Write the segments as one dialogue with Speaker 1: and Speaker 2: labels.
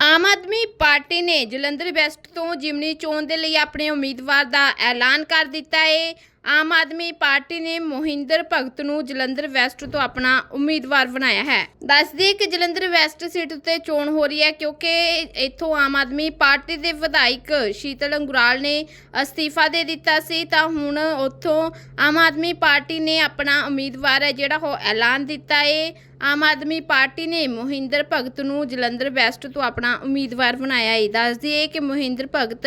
Speaker 1: Aam Aadmi party ਨੇ Jalandhar West ਤੋਂ ਜਿਮਨੀ ਚੋਣ ਦੇ ਲਈ ਆਪਣੇ ਉਮੀਦਵਾਰ ਦਾ ਐਲਾਨ ਕਰ ਦਿੱਤਾ ਹੈ ਆਮ ਆਦਮੀ ਪਾਰਟੀ ਨੇ ਮੋਹਿੰਦਰ ਭਗਤ ਨੂੰ ਜਲੰਧਰ ਵੈਸਟ ਤੋਂ ਆਪਣਾ ਉਮੀਦਵਾਰ ਬਣਾਇਆ ਹੈ। ਦੱਸ ਕਿ ਜਲੰਧਰ ਵੈਸਟ ਸੀਟ ਉੱਤੇ ਚੋਣ ਹੋ ਰਹੀ ਹੈ ਕਿਉਂਕਿ ਇੱਥੋਂ ਆਮ ਆਦਮੀ ਪਾਰਟੀ ਦੇ ਵਿਧਾਇਕ ਸ਼ੀਤਲ ਅੰਗੁਰਾਲ ਨੇ ਅਸਤੀਫਾ ਦੇ ਦਿੱਤਾ ਸੀ ਤਾਂ ਹੁਣ ਉੱਥੋਂ ਆਮ ਆਦਮੀ ਪਾਰਟੀ ਨੇ ਆਪਣਾ ਉਮੀਦਵਾਰ ਹੈ ਜਿਹੜਾ ਉਹ ਐਲਾਨ ਦਿੱਤਾ ਏ। ਆਮ ਆਦਮੀ ਪਾਰਟੀ ਨੇ ਮੋਹਿੰਦਰ ਭਗਤ ਨੂੰ ਜਲੰਧਰ ਵੈਸਟ ਤੋਂ ਆਪਣਾ ਉਮੀਦਵਾਰ ਬਣਾਇਆ ਹੈ ਦੱਸ ਦਈਏ ਕਿ ਮੋਹਿੰਦਰ ਭਗਤ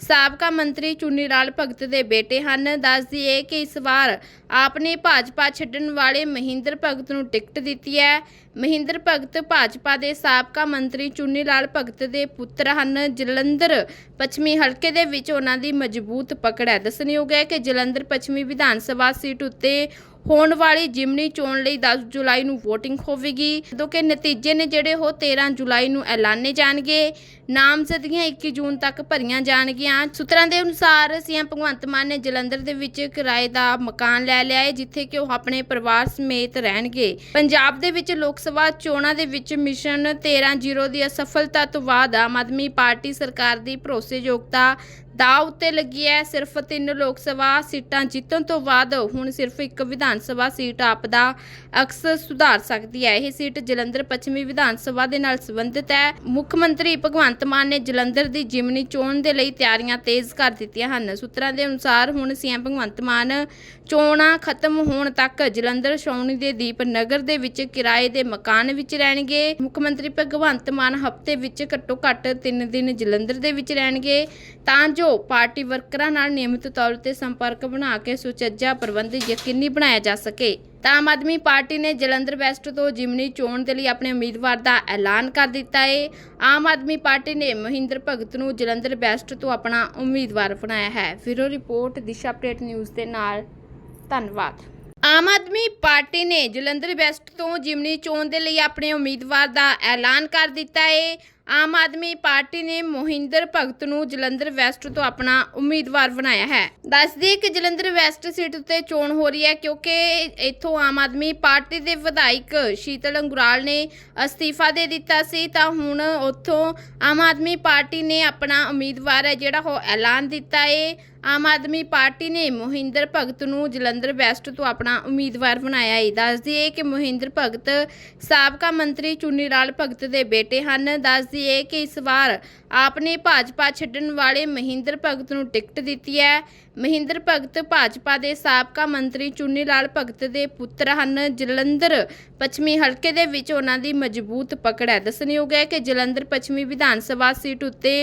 Speaker 1: ਸਾਬਕਾ ਮੰਤਰੀ ਚੁੰਨੀ ਲਾਲ ਭਗਤ ਦੇ ਬੇਟੇ ਹਨ। ਦੱਸ ਦਈਏ ਕਿ ਇਸ ਵਾਰ ਆਪਨੇ ਭਾਜਪਾ ਛੱਡਣ ਵਾਲੇ ਮਹਿੰਦਰ ਭਗਤ ਨੂੰ ਟਿਕਟ ਦਿੱਤੀ ਹੈ। ਮਹਿੰਦਰ ਭਗਤ ਭਾਜਪਾ ਦੇ ਸਾਬਕਾ ਮੰਤਰੀ ਚੁੰਨੀ ਲਾਲ ਭਗਤ ਦੇ ਪੁੱਤਰ ਹਨ। ਜਲੰਧਰ ਪੱਛਮੀ ਹਲਕੇ ਦੇ ਵਿੱਚ ਉਹਨਾਂ ਦੀ ਮਜ਼ਬੂਤ ਪਕੜ ਹੈ। ਦੱਸਣਯੋਗ ਹੈ ਕਿ ਜਲੰਧਰ ਪੱਛਮੀ ਵਿਧਾਨ ਸਭਾ ਸੀਟ ਉੱਤੇ ਹੋਣ ਵਾਲੀ ਜਿਮਨੀ ਚੋਣ ਲਈ 10 ਜੁਲਾਈ ਨੂੰ VOTING ਹੋਵੇਗੀ। ਜਦੋਂ ਕਿ ਨਤੀਜੇ ਨੇ ਜਿਹੜੇ ਉਹ 13 ਜੁਲਾਈ ਨੂੰ ਐਲਾਨੇ ਜਾਣਗੇ। ਨਾਮਜ਼ਦਗੀਆਂ 21 ਜੂਨ ਤੱਕ ਭਰੀਆਂ ਜਾਣਗੀਆਂ। ਸੂਤਰਾਂ ਦੇ ਅਨੁਸਾਰ ਸੀਐਮ ਭਗਵੰਤ ਮਾਨ ਨੇ ਜਲੰਧਰ ਦੇ ਵਿੱਚ ਕਿਰਾਏ ਦਾ ਮਕਾਨ ਲੈ ਲਿਆ ਹੈ, ਜਿੱਥੇ ਕਿ ਉਹ ਆਪਣੇ ਪਰਿਵਾਰ ਸਮੇਤ ਰਹਿਣਗੇ। ਪੰਜਾਬ ਦੇ ਵਿੱਚ ਲੋਕ ਸਭਾ ਚੋਣਾਂ ਦੇ ਵਿੱਚ ਮਿਸ਼ਨ 13-0 ਦੀ ਅਸਫਲਤਾ ਤੋਂ ਬਾਅਦ ਆਮ ਆਦਮੀ ਪਾਰਟੀ ਸਰਕਾਰ ਦੀ ਭਰੋਸੇਯੋਗਤਾ ਦਾਅ ਉੱਤੇ ਲੱਗੀ ਹੈ। ਸਿਰਫ ਤਿੰਨ ਲੋਕ ਸਭਾ ਸੀਟਾਂ ਜਿੱਤਣ ਤੋਂ ਬਾਅਦ ਹੁਣ ਸਿਰਫ ਇੱਕ ਵਿਧਾਨ ਸਭਾ ਸੀਟ ਆਪ ਦਾ ਅਕਸ ਸੁਧਾਰ ਸਕਦੀ ਹੈ। ਇਹ ਸੀਟ ਜਲੰਧਰ ਪੱਛਮੀ ਵਿਧਾਨ ਸਭਾ ਦੇ ਨਾਲ ਸੰਬੰਧਿਤ ਹੈ। ਮੁੱਖ ਮੰਤਰੀ ਭਗਵੰਤ ਮਾਨ ਨੇ ਜਲੰਧਰ ਦੀ ਜਿਮਨੀ ਚੋਣ ਦੇ ਲਈ ਤਿਆਰੀਆਂ ਤੇਜ਼ ਕਰ ਦਿੱਤੀਆਂ ਹਨ। ਸੂਤਰਾਂ ਦੇ ਅਨੁਸਾਰ ਹੁਣ ਸੀਐਮ ਭਗਵੰਤ ਮਾਨ ਚੋਣਾਂ ਖਤਮ ਹੋਣ ਤੱਕ ਜਲੰਧਰ, ਛਾਉਣੀ ਦੇ ਦੀਪ ਨਗਰ ਦੇ ਵਿੱਚ ਕਿਰਾਏ ਦੇ ਮਕਾਨ ਵਿੱਚ ਰਹਿਣਗੇ। ਮੁੱਖ ਮੰਤਰੀ ਭਗਵੰਤ ਮਾਨ ਹਫ਼ਤੇ ਵਿੱਚ ਘੱਟੋ ਘੱਟ 3 ਦਿਨ ਜਲੰਧਰ ਦੇ ਵਿੱਚ ਰਹਿਣਗੇ। ਤਾਂ ਜੋ ਪਾਰਟੀ ਵਰਕਰਾਂ ਨਾਲ ਨਿਯਮਿਤ ਤੌਰ ਤੇ ਸੰਪਰਕ ਬਣਾ ਕੇ ਸੁਚੱਜਾ ਪ੍ਰਬੰਧ ਯਕੀਨੀ ਬਣਾਇਆ ਜਾ ਸਕੇ। ਤਾਂ ਆਮ ਆਦਮੀ ਪਾਰਟੀ ਨੇ ਜਲੰਧਰ ਵੈਸਟ ਤੋਂ ਜਿਮਨੀ ਚੋਣ ਦੇ ਲਈ ਆਪਣੇ ਉਮੀਦਵਾਰ ਦਾ ਐਲਾਨ ਕਰ ਦਿੱਤਾ ਹੈ ਆਮ ਆਦਮੀ ਪਾਰਟੀ ਨੇ ਮਹਿੰਦਰ ਭਗਤ ਨੂੰ ਜਲੰਧਰ ਵੈਸਟ ਤੋਂ ਆਪਣਾ ਉਮੀਦਵਾਰ ਬਣਾਇਆ ਹੈ। ਫਿਰੋ ਰਿਪੋਰਟ, ਦਿਸ਼ਾ ਅਪਡੇਟ ਨਿਊਜ਼ ਦੇ ਨਾਲ। ਧੰਨਵਾਦ। ਆਮ ਆਦਮੀ ਪਾਰਟੀ ਨੇ ਜਲੰਧਰ ਵੈਸਟ ਤੋਂ ਜਿਮਨੀ ਚੋਣ ਦੇ ਲਈ ਆਪਣੇ ਉਮੀਦਵਾਰ ਦਾ ਐਲਾਨ ਕਰ ਦਿੱਤਾ ਹੈ ਆਮ ਆਦਮੀ ਪਾਰਟੀ ਨੇ ਮੋਹਿੰਦਰ ਭਗਤ ਨੂੰ ਜਲੰਧਰ ਵੈਸਟ ਤੋਂ ਆਪਣਾ ਉਮੀਦਵਾਰ ਬਣਾਇਆ ਹੈ। ਦੱਸ ਕਿ ਜਲੰਧਰ ਵੈਸਟ ਸੀਟ ਉੱਤੇ ਚੋਣ ਹੋ ਰਹੀ ਹੈ ਕਿਉਂਕਿ ਇੱਥੋਂ ਆਮ ਆਦਮੀ ਪਾਰਟੀ ਦੇ ਵਿਧਾਇਕ ਸ਼ੀਤਲ ਅੰਗੁਰਾਲ ਨੇ ਅਸਤੀਫਾ ਦੇ ਦਿੱਤਾ ਸੀ ਤਾਂ ਹੁਣ ਉੱਥੋਂ ਆਮ ਆਦਮੀ ਪਾਰਟੀ ਨੇ ਆਪਣਾ ਉਮੀਦਵਾਰ ਹੈ ਜਿਹੜਾ ਉਹ ਐਲਾਨ ਦਿੱਤਾ ਏ। ਆਮ ਆਦਮੀ ਪਾਰਟੀ ਨੇ ਮੋਹਿੰਦਰ ਭਗਤ ਨੂੰ ਜਲੰਧਰ ਵੈਸਟ ਤੋਂ ਆਪਣਾ ਉਮੀਦਵਾਰ ਬਣਾਇਆ ਹੈ ਦੱਸ ਦਈਏ ਕਿ ਮੋਹਿੰਦਰ ਭਗਤ ਸਾਬਕਾ ਮੰਤਰੀ ਚੁੰਨੀ ਲਾਲ ਭਗਤ ਦੇ ਬੇਟੇ ਹਨ। ਦੱਸ ਦਈਏ ਕਿ ਇਸ ਵਾਰ ਆਪਨੇ ਭਾਜਪਾ ਛੱਡਣ ਵਾਲੇ ਮਹਿੰਦਰ ਭਗਤ ਨੂੰ ਟਿਕਟ ਦਿੱਤੀ ਹੈ। ਮਹਿੰਦਰ ਭਗਤ ਭਾਜਪਾ ਦੇ ਸਾਬਕਾ ਮੰਤਰੀ ਚੁੰਨੀ ਲਾਲ ਭਗਤ ਦੇ ਪੁੱਤਰ ਹਨ। ਜਲੰਧਰ ਪੱਛਮੀ ਹਲਕੇ ਦੇ ਵਿੱਚ ਉਹਨਾਂ ਦੀ ਮਜ਼ਬੂਤ ਪਕੜ ਹੈ। ਦੱਸਣਯੋਗ ਹੈ ਕਿ ਜਲੰਧਰ ਪੱਛਮੀ ਵਿਧਾਨ ਸਭਾ ਸੀਟ ਉੱਤੇ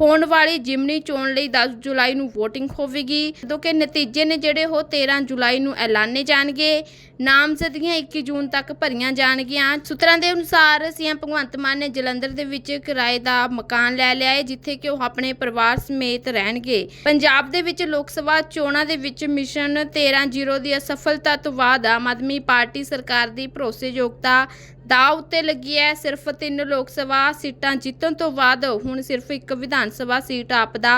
Speaker 1: ਹੋਣ ਵਾਲੀ ਜਿਮਨੀ ਚੋਣ ਲਈ 10 ਜੁਲਾਈ ਨੂੰ VOTING ਹੋਵੇਗੀ। ਜਦੋਂ ਕਿ ਨਤੀਜੇ ਨੇ ਜਿਹੜੇ ਉਹ 13 ਜੁਲਾਈ ਨੂੰ ਐਲਾਨੇ ਜਾਣਗੇ। ਨਾਮਜ਼ਦਗੀਆਂ 21 ਜੂਨ ਤੱਕ ਭਰੀਆਂ ਜਾਣਗੀਆਂ। ਸੂਤਰਾਂ ਦੇ ਅਨੁਸਾਰ ਸੀਐਮ ਭਗਵੰਤ ਮਾਨ ਨੇ ਜਲੰਧਰ ਦੇ ਵਿੱਚ ਕਿਰਾਏ ਦਾ ਮਕਾਨ ਲੈ ਲਿਆ ਹੈ, ਜਿੱਥੇ ਕਿ ਉਹ ਆਪਣੇ ਪਰਿਵਾਰ ਸਮੇਤ ਰਹਿਣਗੇ। ਪੰਜਾਬ ਦੇ ਵਿੱਚ ਲੋਕ ਸਭਾ ਚੋਣਾਂ ਦੇ ਵਿੱਚ ਮਿਸ਼ਨ 13-0 ਦੀ ਅਸਫਲਤਾ ਤੋਂ ਬਾਅਦ ਆਮ ਆਦਮੀ ਪਾਰਟੀ ਸਰਕਾਰ ਦੀ ਭਰੋਸੇਯੋਗਤਾ ਦਾਅ ਉੱਤੇ ਲੱਗੀ ਹੈ। ਸਿਰਫ ਤਿੰਨ ਲੋਕ ਸਭਾ ਸੀਟਾਂ ਜਿੱਤਣ ਤੋਂ ਬਾਅਦ ਹੁਣ ਸਿਰਫ ਇੱਕ ਵਿਧਾਨ ਸਭਾ ਸੀਟ ਆਪ ਦਾ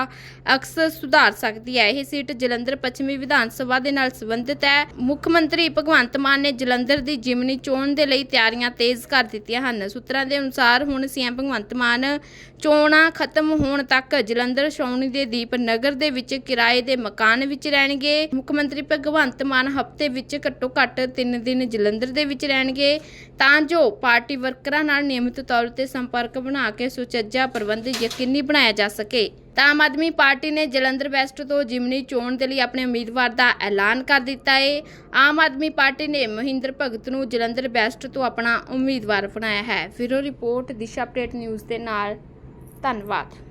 Speaker 1: ਅਕਸ ਸੁਧਾਰ ਸਕਦੀ ਹੈ। ਇਹ ਸੀਟ ਜਲੰਧਰ ਪੱਛਮੀ ਵਿਧਾਨ ਸਭਾ ਦੇ ਨਾਲ ਸੰਬੰਧਿਤ ਹੈ। ਮੁੱਖ ਮੰਤਰੀ ਭਗਵੰਤ ਮਾਨ ਨੇ ਜਲੰਧਰ ਦੀ ਜਿਮਨੀ ਚੋਣ ਦੇ ਲਈ ਤਿਆਰੀਆਂ ਤੇਜ਼ ਕਰ ਦਿੱਤੀਆਂ ਹਨ। ਸੂਤਰਾਂ ਦੇ ਅਨੁਸਾਰ ਹੁਣ ਸੀਐਮ ਭਗਵੰਤ ਮਾਨ ਚੋਣਾਂ ਖਤਮ ਹੋਣ ਤੱਕ ਜਲੰਧਰ, ਛਾਉਣੀ ਦੇ ਦੀਪ ਨਗਰ ਦੇ ਵਿੱਚ ਕਿਰਾਏ ਦੇ ਮਕਾਨ ਵਿੱਚ ਰਹਿਣਗੇ। ਮੁੱਖ ਮੰਤਰੀ ਭਗਵੰਤ ਮਾਨ ਹਫ਼ਤੇ ਵਿੱਚ ਘੱਟੋ ਘੱਟ 3 ਦਿਨ ਜਲੰਧਰ ਦੇ ਵਿੱਚ ਰਹਿਣਗੇ। ਤਾਂ ਜੋ ਜੋ ਪਾਰਟੀ ਵਰਕਰਾਂ ਨਾਲ ਨਿਯਮਿਤ ਤੌਰ ਤੇ ਸੰਪਰਕ ਬਣਾ ਕੇ ਸੁਚੱਜਾ ਪ੍ਰਬੰਧ ਯਕੀਨੀ ਬਣਾਇਆ ਜਾ ਸਕੇ। ਤਾਂ ਆਮ ਆਦਮੀ ਪਾਰਟੀ ਨੇ ਜਲੰਧਰ ਵੈਸਟ ਤੋਂ ਜਿਮਨੀ ਚੋਣ ਦੇ ਲਈ ਆਪਣੇ ਉਮੀਦਵਾਰ ਦਾ ਐਲਾਨ ਕਰ ਦਿੱਤਾ ਹੈ ਆਮ ਆਦਮੀ ਪਾਰਟੀ ਨੇ ਮਹਿੰਦਰ ਭਗਤ ਨੂੰ ਜਲੰਧਰ ਵੈਸਟ ਤੋਂ ਆਪਣਾ ਉਮੀਦਵਾਰ ਬਣਾਇਆ ਹੈ। ਫਿਰੋ ਰਿਪੋਰਟ, ਦਿਸ਼ਾ ਅਪਡੇਟ ਨਿਊਜ਼ ਦੇ ਨਾਲ। ਧੰਨਵਾਦ।